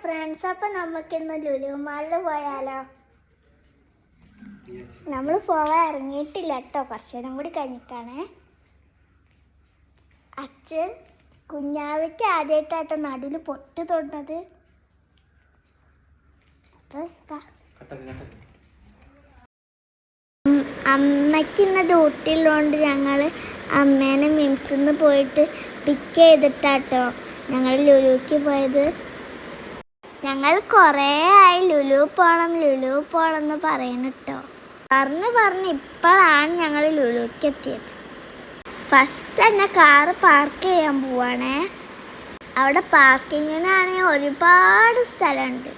Friends അപ്പൊ നമുക്ക് ഇന്ന് ലുലു മാളിൽ പോയാലോ? നമ്മൾ പോവാൻ ഇറങ്ങിയിട്ടില്ല കേട്ടോ കുറച്ചു നേരം കൂടി കഴിഞ്ഞിട്ടാണ്. അച്ഛൻ കുഞ്ഞാവയ്ക്ക് ആദ്യമായിട്ടാട്ടോ നടുവിൽ പൊട്ട് തൊടുന്നത്. ഉം, അമ്മയ്ക്ക് ഇന്ന് ഡ്യൂട്ടിയുള്ളതുകൊണ്ട് ഞങ്ങൾ അമ്മേനെ മിംസിൽ നിന്ന് പോയിട്ട് പിക്ക് ചെയ്തിട്ടാട്ടോ ഞങ്ങൾ ലുലുക്ക് പോയത്. ഞങ്ങൾ കുറേ ആയി ലുലു പോണം ലുലു പോണം എന്ന് പറയണ കേട്ടോ പറഞ്ഞ് പറഞ്ഞ് ഇപ്പോഴാണ് ഞങ്ങൾ ലുലുക്ക് എത്തിയത്. ഫസ്റ്റ് തന്നെ കാറ് പാർക്ക് ചെയ്യാൻ പോവാണേ. അവിടെ പാർക്കിങ്ങിനാണെങ്കിൽ ഒരുപാട് സ്ഥലമുണ്ട്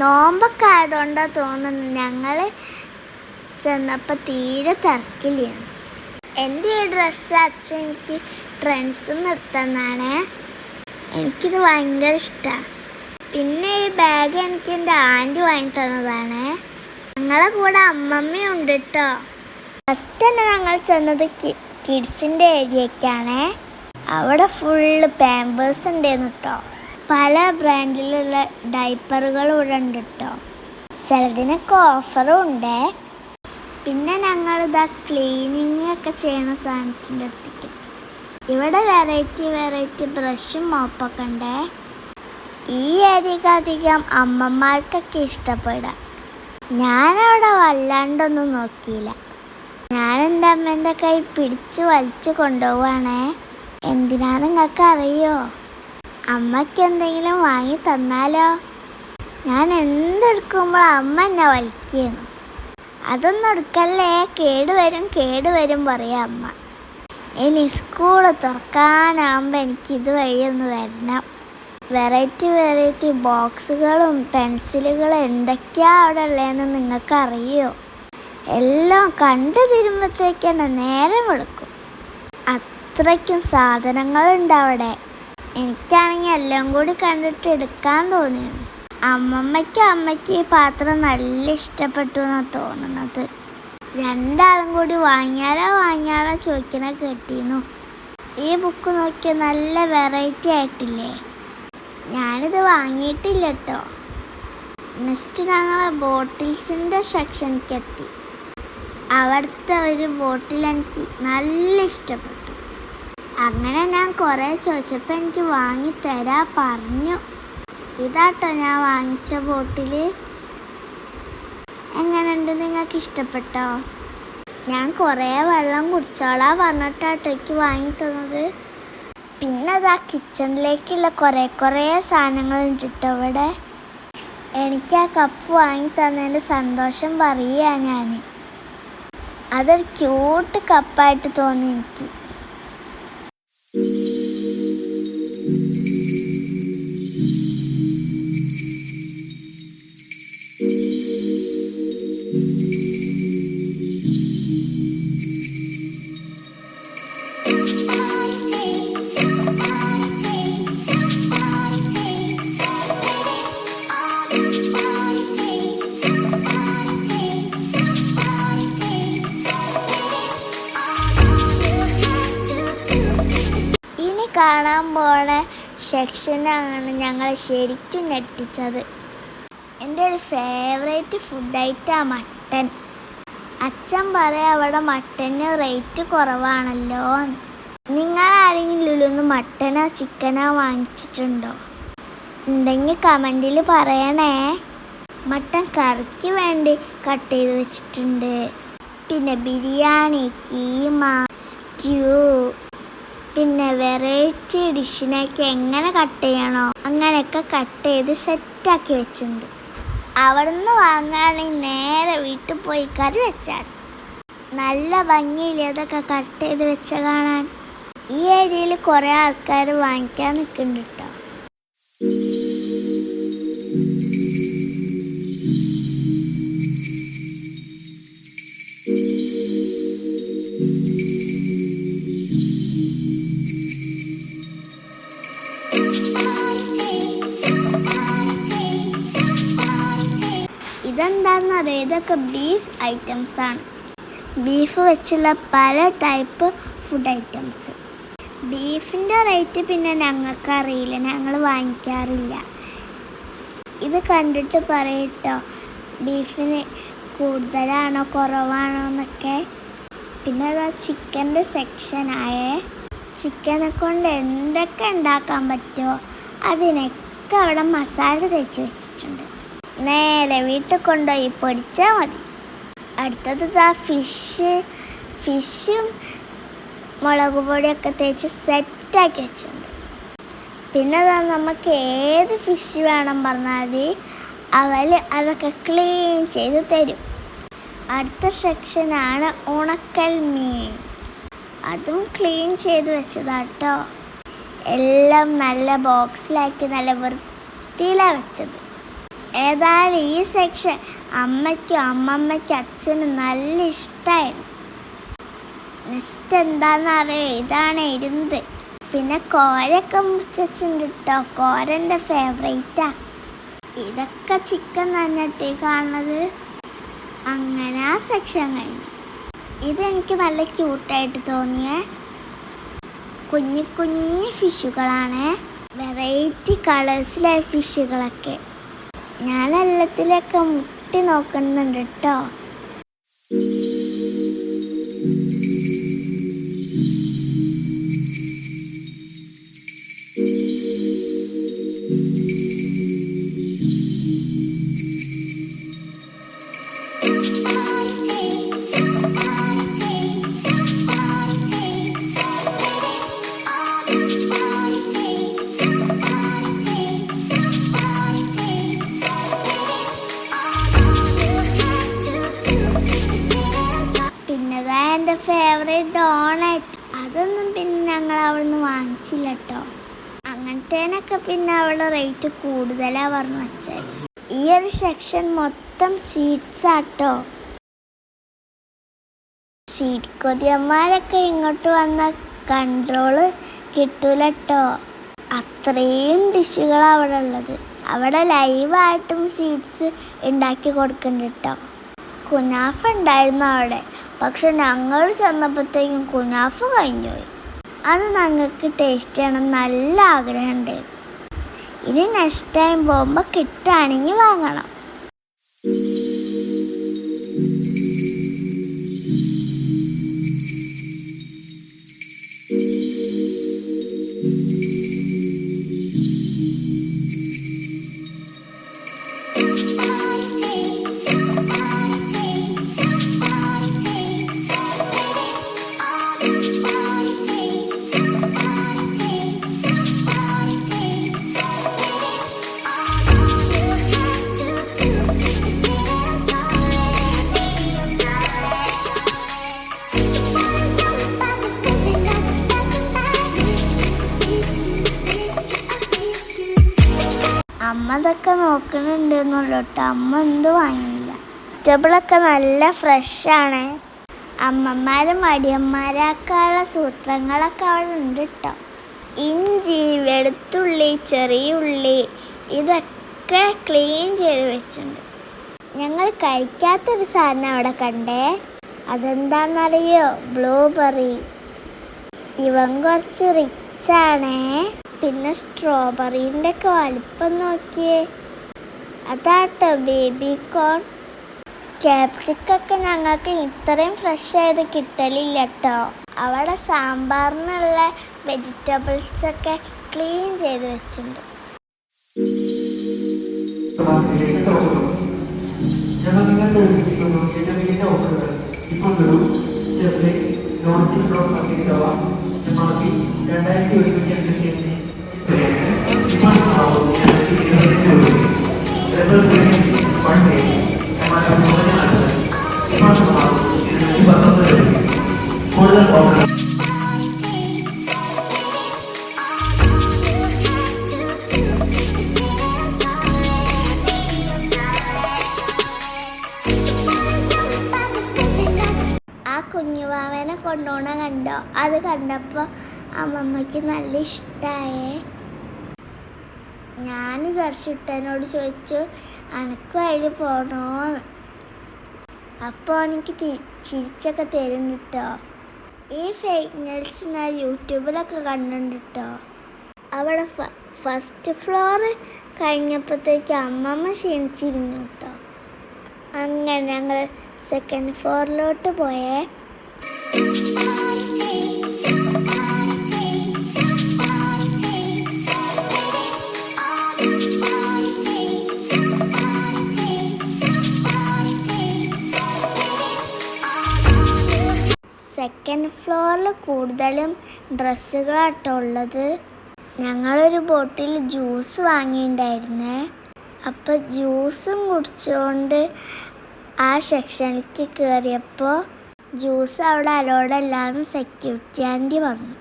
നോമ്പൊക്കെ ആയതുകൊണ്ടാണ് തോന്നുന്നത് ഞങ്ങൾ ചെന്നപ്പോൾ തീരെ തിരക്കില്ലാണ് എന്റെ ഈ ഡ്രസ്സ് അച്ഛൻ എനിക്ക് ട്രെൻഡ്സ് നിർത്തുന്നതാണ് എനിക്കിത് ഭയങ്കര ഇഷ്ടമാണ് പിന്നെ ഈ ബാഗ് എനിക്ക് എന്റെ ആന്റി വാങ്ങി തന്നതാണ്. ഞങ്ങളെ കൂടെ അമ്മമ്മയും ഉണ്ട് കേട്ടോ ഫസ്റ്റ് തന്നെ ഞങ്ങൾ ചെന്നത് കിഡ്സിന്റെ ഏരിയക്കാണ് അവിടെ ഫുള്ള് പാമ്പേഴ്സ് ഉണ്ടായിരുന്നു കേട്ടോ പല ബ്രാൻഡിലുള്ള ഡൈപ്പറുകൾ ഇവിടെ ഉണ്ട് കേട്ടോ ചിലതിനൊക്കെ ഓഫറും ഉണ്ട്. പിന്നെ ഞങ്ങളിതാ ക്ലീനിങ് ഒക്കെ ചെയ്യണ സാധനത്തിന്റെ അടുത്തേക്ക്. ഇവിടെ വെറൈറ്റി വെറൈറ്റി ബ്രഷും മോപ്പൊക്കെ ഉണ്ട്. ഈ അരികധികം അമ്മമാർക്കൊക്കെ ഇഷ്ടപ്പെടാം. ഞാനവിടെ വല്ലാണ്ടൊന്നും നോക്കിയില്ല. ഞാൻ എന്റെ അമ്മേന്റെ കൈ പിടിച്ച് വലിച്ചു കൊണ്ടുപോവാണേ. എന്തിനാ നിങ്ങൾക്ക് അറിയോ അമ്മയ്ക്ക് എന്തെങ്കിലും വാങ്ങി തന്നാലോ? ഞാൻ എന്തെടുക്കുമ്പോൾ അമ്മ എന്നെ വലിക്കുന്നു. അതൊന്നും എടുക്കല്ലേ? കേടുവരും കേടുവരും പറയാം അമ്മ. ഇനി സ്കൂൾ തുറക്കാനാകുമ്പോൾ എനിക്ക് ഇതുവഴി ഒന്ന് വരണം. വെറൈറ്റി വെറൈറ്റി ബോക്സുകളും പെൻസിലുകളും എന്തൊക്കെയാ അവിടെ ഉള്ളതെന്ന് നിങ്ങൾക്കറിയോ? എല്ലാം കണ്ടു തരുമ്പോഴത്തേക്കാണ് നേരം വെളുക്കും അത്രയ്ക്കും സാധനങ്ങളുണ്ട് അവിടെ. എനിക്കാണെങ്കിൽ എല്ലാം കൂടി കണ്ടിട്ട് എടുക്കാൻ തോന്നിയത് അമ്മമ്മയ്ക്കും അമ്മയ്ക്ക് ഈ പാത്രം നല്ല ഇഷ്ടപ്പെട്ടു എന്നാണ് തോന്നുന്നത് രണ്ടാളും കൂടി വാങ്ങിയാലോ വാങ്ങിയാലോ ചോദിക്കണ കേട്ടിരുന്നു ഈ ബുക്ക് നോക്കിയാൽ നല്ല വെറൈറ്റി ആയിട്ടില്ലേ? ഞാനിത് വാങ്ങിയിട്ടില്ല കേട്ടോ നെക്സ്റ്റ് ഞങ്ങൾ ബോട്ടിൽസിന്റെ സെക്ഷനിലേക്ക് എത്തി അവിടുത്തെ ഒരു ബോട്ടിൽ എനിക്ക് നല്ല ഇഷ്ടപ്പെട്ടു. അങ്ങനെ ഞാൻ കുറേ ചോദിച്ചപ്പോൾ എനിക്ക് വാങ്ങി തരാ പറഞ്ഞു. ഇതാട്ടോ ഞാൻ വാങ്ങിച്ച ബോട്ടിൽ എങ്ങനെയുണ്ട് നിങ്ങൾക്ക് ഇഷ്ടപ്പെട്ടോ? ഞാൻ കുറേ വെള്ളം കുടിച്ചോളാ പറഞ്ഞിട്ടാട്ടോ എനിക്ക് വാങ്ങി തന്നത് പിന്നെ അത് ആ കിച്ചണിലേക്കുള്ള കുറേ കുറേ സാധനങ്ങളുണ്ട് കേട്ടോ ഇവിടെ. എനിക്ക് ആ കപ്പ് വാങ്ങി തന്നതിന്റെ സന്തോഷം പറയുക ഞാൻ അതൊരു ക്യൂട്ട് കപ്പായിട്ട് തോന്നി എനിക്ക്. കാണാൻ പോണ സെക്ഷനാണ് ഞങ്ങളെ ശരിക്കും ഞെട്ടിച്ചത്. എന്റെ ഒരു ഫേവറേറ്റ് ഫുഡ് ഐറ്റമാണ് മട്ടൻ. അച്ഛൻ പറയാം അവിടെ മട്ടന് റേറ്റ് കുറവാണല്ലോ എന്ന്. നിങ്ങൾ ആരെങ്കിലും ലുലുന്ന് മട്ടനോ ചിക്കനോ വാങ്ങിച്ചിട്ടുണ്ടോ? ഉണ്ടെങ്കിൽ കമന്റിൽ പറയണേ. മട്ടൻ കറിക്ക് വേണ്ടി കട്ട് ചെയ്ത് വെച്ചിട്ടുണ്ട്. പിന്നെ ബിരിയാണി കീമ സ്റ്റ്യൂ പിന്നെ വെറൈറ്റി ഡിഷിനൊക്കെ എങ്ങനെ കട്ട് ചെയ്യണോ അങ്ങനെയൊക്കെ കട്ട് ചെയ്ത് സെറ്റാക്കി വെച്ചിട്ടുണ്ട്. അവിടുന്ന് വാങ്ങുകയാണെങ്കിൽ നേരെ വീട്ടിൽ പോയി കറി വെച്ചാൽ നല്ല ഭംഗിയില്ലേ അതൊക്കെ കട്ട് ചെയ്ത് വെച്ച കാണാൻ? ഈ ഏരിയയിൽ കുറേ ആൾക്കാർ വാങ്ങിക്കാൻ നിൽക്കുന്നുണ്ട് ഇതൊക്കെ ബീഫ് ഐറ്റംസ് ആണ്. ബീഫ് വെച്ചുള്ള പല ടൈപ്പ് ഫുഡ് ഐറ്റംസ് ബീഫിന്റെ റേറ്റ് പിന്നെ ഞങ്ങൾക്ക് അറിയില്ല. ഞങ്ങൾ വാങ്ങിക്കാറില്ല. ഇത് കണ്ടിട്ട് പറയട്ടോ ബീഫിന് കൂടുതലാണോ കുറവാണോ എന്നൊക്കെ. പിന്നെ അതാ ചിക്കന്റെ സെക്ഷനായേ ചിക്കനെ കൊണ്ട് എന്തൊക്കെ ഉണ്ടാക്കാൻ പറ്റുമോ അതിനൊക്കെ അവിടെ മസാല തേച്ച് വെച്ചിട്ടുണ്ട്. നേരെ വീട്ടിൽ കൊണ്ടുപോയി പൊരിച്ചാൽ മതി. അടുത്തത് ഇതാ ഫിഷ് ഫിഷും മുളക് പൊടിയൊക്കെ തേച്ച് സെറ്റാക്കി വെച്ചിട്ടുണ്ട്. പിന്നെ അതാ നമുക്ക് ഏത് ഫിഷ് വേണം പറഞ്ഞാൽ മതി അവൽ അതൊക്കെ ക്ലീൻ ചെയ്ത് തരും. അടുത്ത സെക്ഷനാണ് ഉണക്കൽ മീൻ. അതും ക്ലീൻ ചെയ്ത് വെച്ചതാട്ടോ എല്ലാം നല്ല ബോക്സിലാക്കി നല്ല വൃത്തിയിലാണ് വെച്ചത്. ഏതായാലും ഈ സെക്ഷൻ അമ്മയ്ക്കും അമ്മമ്മയ്ക്കും അച്ഛനും നല്ല ഇഷ്ടമായിരുന്നു നെക്സ്റ്റ് എന്താണെന്നറിയോ? ഇതാണ് ഇരുന്നത്. പിന്നെ കോരൊക്കെ മുറിച്ചിട്ടുണ്ട് കേട്ടോ കോരന്റെ ഫേവറേറ്റാ ഇതൊക്കെ ചിക്കൻ തന്നെ കേട്ടോ ഈ കാണുന്നത്. അങ്ങനെ ആ സെക്ഷൻ കഴിഞ്ഞു. ഇതെനിക്ക് നല്ല ക്യൂട്ടായിട്ട് തോന്നിയേ. കുഞ്ഞു കുഞ്ഞു ഫിഷുകളാണ് വെറൈറ്റി കളേഴ്സിലെ ഫിഷുകളൊക്കെ ഞാൻ എല്ലാത്തിലൊക്കെ മുട്ടി നോക്കുന്നുണ്ട് കേട്ടോ ഫേവറേറ്റ് ഡോണറ്റ് അതൊന്നും പിന്നെ ഞങ്ങൾ അവിടുന്ന് വാങ്ങിച്ചില്ല കേട്ടോ അങ്ങനത്തേനൊക്കെ പിന്നെ അവിടെ റേറ്റ് കൂടുതലാണ് പറഞ്ഞു വച്ചത് ഈ ഒരു സെക്ഷൻ മൊത്തം സീറ്റ്സ് ആട്ടോ. സീറ്റ് കൊതിയന്മാരൊക്കെ ഇങ്ങോട്ട് വന്ന കൺട്രോൾ കിട്ടൂല കേട്ടോ അത്രയും ഡിഷുകളാണ് അവിടെ ഉള്ളത്. അവിടെ ലൈവായിട്ടും സീറ്റ്സ് ഉണ്ടാക്കി കൊടുക്കുന്നുണ്ട് കേട്ടോ കുനാഫ ഉണ്ടായിരുന്നു അവിടെ. പക്ഷെ ഞങ്ങൾ ചെന്നപ്പോഴത്തേക്കും കുനാഫ കഴിഞ്ഞുപോയി. അത് ഞങ്ങൾക്ക് ടേസ്റ്റ് ചെയ്യണം നല്ല ആഗ്രഹമുണ്ട്. ഇനി നെക്സ്റ്റ് ടൈം പോകുമ്പോൾ കിട്ടുകയാണെങ്കിൽ വാങ്ങണം. അമ്മ ഇതൊക്കെ നോക്കുന്നുണ്ട് എന്നുള്ളൂ കേട്ടോ അമ്മ എന്ത് വാങ്ങിയില്ല. വെജിറ്റബിളൊക്കെ നല്ല ഫ്രഷാണ്. അമ്മമാരും മടിയന്മാരാക്കാനുള്ള സൂത്രങ്ങളൊക്കെ അവിടെ ഉണ്ട് കേട്ടോ ഇഞ്ചി വെളുത്തുള്ളി ചെറിയ ഉള്ളി ഇതൊക്കെ ക്ലീൻ ചെയ്ത് വെച്ചിട്ടുണ്ട്. ഞങ്ങൾ കഴിക്കാത്തൊരു സാധനം അവിടെ കണ്ടേ? അതെന്താണെന്നറിയോ ബ്ലൂബെറി ഇവൻ കുറച്ച് റിച്ചാണേ പിന്നെ സ്ട്രോബെറീന്റെ ഒക്കെ വലിപ്പം നോക്കിയേ. അതാട്ടോ ബേബി കോൺ ക്യാപ്സിക്കൊക്കെ ഞങ്ങൾക്ക് ഇത്രയും ഫ്രഷ് ആയത് കിട്ടലില്ല കേട്ടോ അവിടെ സാമ്പാറിനുള്ള വെജിറ്റബിൾസൊക്കെ ക്ലീൻ ചെയ്ത് വെച്ചിട്ടുണ്ട്. രണ്ടായിരത്തി ഒരുന്നൂറ്റി അഞ്ച് കുഞ്ഞുവാവനെ കൊണ്ടോണ കണ്ടോ? അത് കണ്ടപ്പോൾ അമ്മമ്മയ്ക്ക് നല്ല ഇഷ്ടമായേ ഞാൻ ദർശിട്ടനോട് ചോദിച്ചു അനക്കും അതിൽ പോണോ അപ്പോൾ എനിക്ക് ചിരിച്ചൊക്കെ തരും ഈ ഫേക്ക് ഞാൻ യൂട്യൂബിലൊക്കെ കണ്ടിട്ടുണ്ട് കേട്ടോ അവിടെ ഫസ്റ്റ് ഫ്ലോർ കഴിഞ്ഞപ്പോഴത്തേക്ക് അമ്മമ്മ ക്ഷീണിച്ചിരുന്നു കേട്ടോ അങ്ങനെ ഞങ്ങൾ സെക്കൻഡ് ഫ്ലോറിലോട്ട് പോയേ. കൂടുതലും ഡ്രസ്സുകളാട്ടോ ഉള്ളത്. ഞങ്ങളൊരു ബോട്ടിൽ ജ്യൂസ് വാങ്ങിയിട്ടുണ്ടായിരുന്നേ അപ്പോൾ ജ്യൂസും കുടിച്ചുകൊണ്ട് ആ സെക്ഷനിലേക്ക് കയറിയപ്പോൾ ജ്യൂസ് അവിടെ അലോഡല്ലാന്ന് സെക്യൂരിറ്റി ആന്റി പറഞ്ഞു.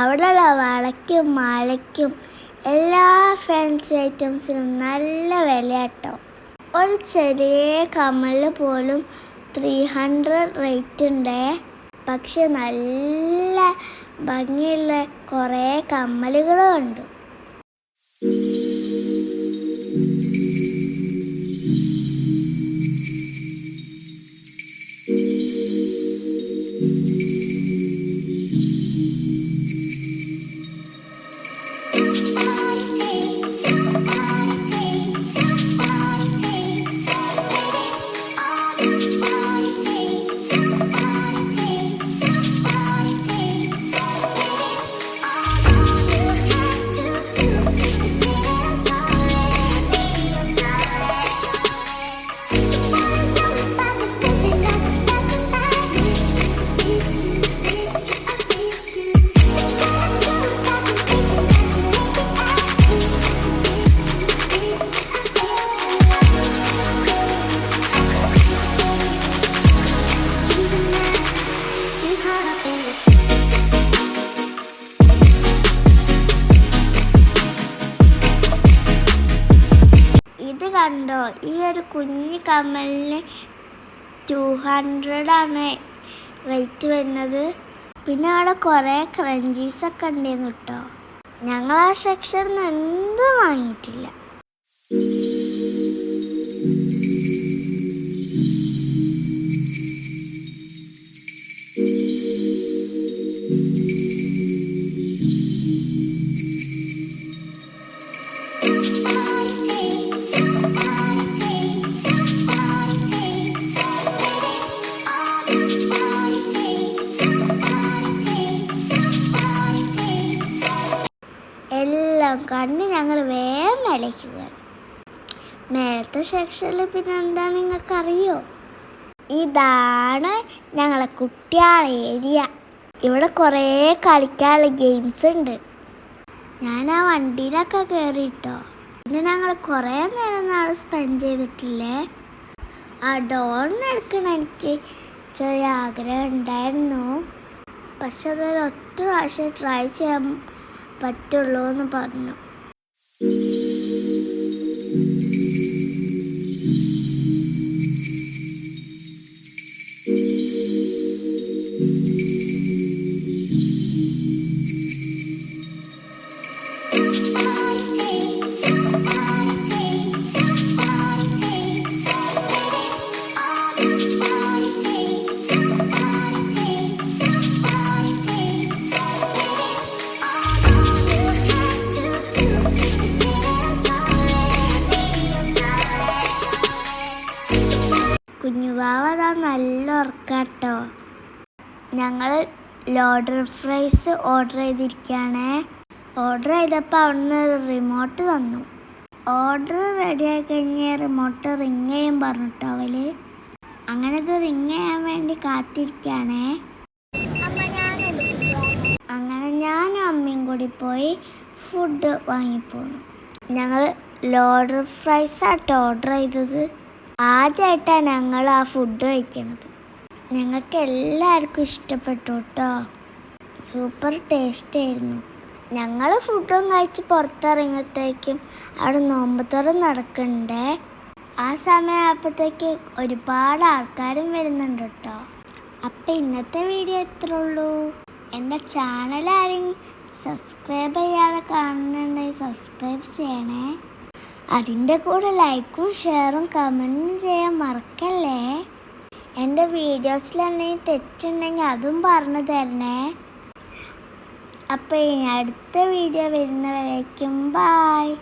അവിടെയുള്ള വളയ്ക്കും മാലയ്ക്കും എല്ലാ ഫാൻസി ഐറ്റംസിനും നല്ല വിലയാട്ടോ. ഒരു ചെറിയ കമ്മൽ പോലും ത്രീ ഹൺഡ്രഡ് റേറ്റ് ഉണ്ട്. പക്ഷെ നല്ല ഭംഗിയുള്ള കുറേ കമ്മലുകളും ഉണ്ട്. കണ്ടോ? ഈ ഒരു കുഞ്ഞു കമ്മലിന് ടു ഹൺഡ്രഡ് ആണ് റേറ്റ് വരുന്നത്. പിന്നെ അവിടെ കുറേ ക്രഞ്ചീസൊക്കെ ഉണ്ടായിരുന്നു കേട്ടോ. ഞങ്ങൾ ആ സെക്ഷനിൽ നിന്ന് എന്തും വാങ്ങിയിട്ടില്ല. കണ്ട് ഞങ്ങൾ വേഗം മേലേക്ക് കയറി. മേലത്തെ സെക്ഷനിൽ പിന്നെ എന്താ നിങ്ങൾക്കറിയോ? ഇതാണ് ഞങ്ങളെ കുട്ടിയാളെ ഏരിയ. ഇവിടെ കുറേ കളിക്കാനുള്ള ഗെയിംസ് ഉണ്ട്. ഞാൻ ആ വണ്ടിയിലൊക്കെ കയറിയിട്ടോ പിന്നെ ഞങ്ങൾ കുറേ നേരം നാളെ സ്പെൻഡ് ചെയ്തിട്ടില്ലേ? ആ ഡോൺ എടുക്കണം എനിക്ക്. ചെറിയ ആഗ്രഹം ഉണ്ടായിരുന്നു. പക്ഷെ അതൊരു ഒറ്റ പ്രാവശ്യം ട്രൈ ചെയ്യാൻ പറ്റുള്ളൂ എന്ന് പറഞ്ഞു. ലോഡർ ഫ്രൈസ് ഓർഡർ ചെയ്തിരിക്കുകയാണേ. ഓർഡർ ചെയ്തപ്പോൾ അവിടുന്ന് ഒരു റിമോട്ട് തന്നു. ഓർഡർ റെഡി ആയി കഴിഞ്ഞ് റിമോട്ട് റിങ് ചെയ്യാൻ പറഞ്ഞിട്ടോ അവൽ അങ്ങനെ ഇത് റിങ് ചെയ്യാൻ വേണ്ടി കാത്തിരിക്കുകയാണേ. അങ്ങനെ ഞാനും അമ്മയും കൂടി പോയി ഫുഡ് വാങ്ങിപ്പോന്നു. ഞങ്ങൾ ലോഡർ ഫ്രൈസ് ആട്ടോ ഓർഡർ ചെയ്തത്. ആദ്യമായിട്ടാണ് ഞങ്ങൾ ആ ഫുഡ് കഴിക്കണത്. ഞങ്ങൾക്ക് എല്ലാവർക്കും ഇഷ്ടപ്പെട്ടു കേട്ടോ. സൂപ്പർ ടേസ്റ്റ് ആയിരുന്നു ഞങ്ങൾ ഫുഡും കഴിച്ച് പുറത്തിറങ്ങത്തേക്കും അവിടെ നോമ്പത്തോടെ നടക്കണ്ടേ? ആ സമയമായപ്പോഴത്തേക്ക് ഒരുപാട് ആൾക്കാരും വരുന്നുണ്ട് കേട്ടോ. അപ്പം ഇന്നത്തെ വീഡിയോ എത്ര ഉള്ളൂ. എന്റെ ചാനൽ ആരെങ്കിലും സബ്സ്ക്രൈബ് ചെയ്യാതെ കാണുന്നുണ്ടെങ്കിൽ സബ്സ്ക്രൈബ് ചെയ്യണേ. അതിന്റെ കൂടെ ലൈക്കും ഷെയറും കമന്റും ചെയ്യാൻ മറക്കല്ലേ? എന്റെ വീഡിയോസിൽ എന്തെങ്കിലും തെറ്റുണ്ടെങ്കിൽ അതും പറഞ്ഞു തരണേ. അപ്പോൾ ഇനി അടുത്ത വീഡിയോ വരുന്നവരേക്കും ബായ്